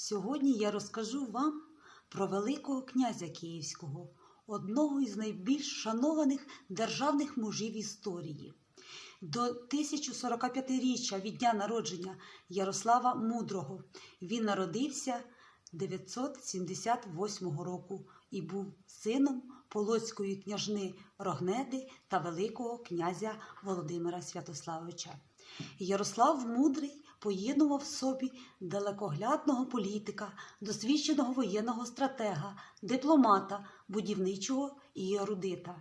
Сьогодні я розкажу вам про Великого князя Київського, одного із найбільш шанованих державних мужів історії. До 1045-річчя від дня народження Ярослава Мудрого він народився 978 року і був сином Полоцької княжни Рогнеди та Великого князя Володимира Святославича. Ярослав Мудрий поєднував в собі далекоглядного політика, досвідченого воєнного стратега, дипломата, будівничого і ерудита.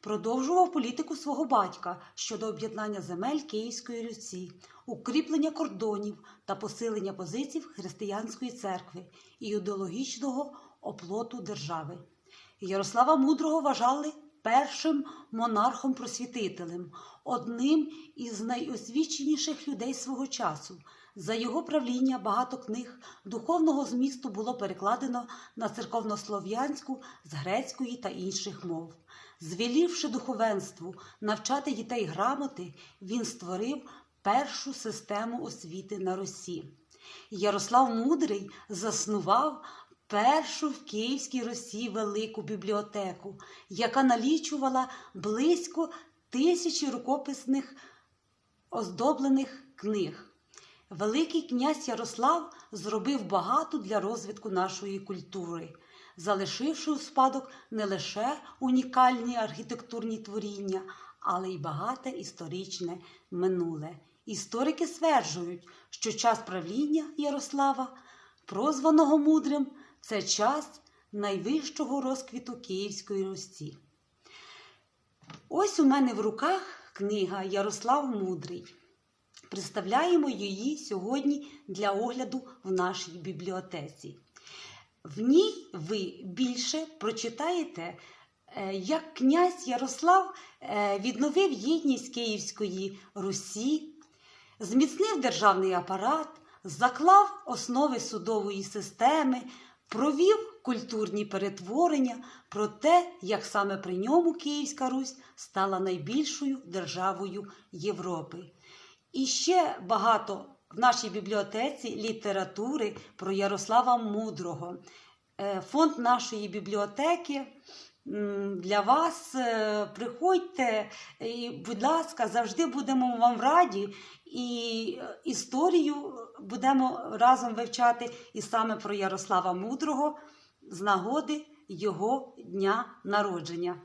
Продовжував політику свого батька щодо об'єднання земель Київської Русі, укріплення кордонів та посилення позицій християнської церкви і ідеологічного оплоту держави. Ярослава Мудрого вважали першим монархом-просвітителем, одним із найосвіченіших людей свого часу. За його правління багато книг духовного змісту було перекладено на церковнослов'янську з грецької та інших мов. Звелівши духовенству навчати дітей грамоти, він створив першу систему освіти на Русі. Ярослав Мудрий заснував першу в Київській Русі велику бібліотеку, яка налічувала близько тисячі рукописних оздоблених книг. Великий князь Ярослав зробив багато для розвитку нашої культури, залишивши у спадок не лише унікальні архітектурні творіння, але й багате історичне минуле. Історики стверджують, що час правління Ярослава, прозваного мудрим, це час найвищого розквіту Київської Русі. Ось у мене в руках книга Ярослав Мудрий. Представляємо її сьогодні для огляду в нашій бібліотеці. В ній ви більше прочитаєте, е, як князь Ярослав е, відновив єдність Київської Русі, зміцнив державний апарат, заклав основи судової системи, провів культурні перетворення про те, як саме при ньому Київська Русь стала найбільшою державою Європи. І ще багато в нашій бібліотеці літератури про Ярослава Мудрого. Е, Фонд нашої бібліотеки для вас. Е, Приходьте, і, будь ласка, завжди будемо вам раді. І е, історію будемо разом вивчати і саме про Ярослава Мудрого з нагоди його дня народження.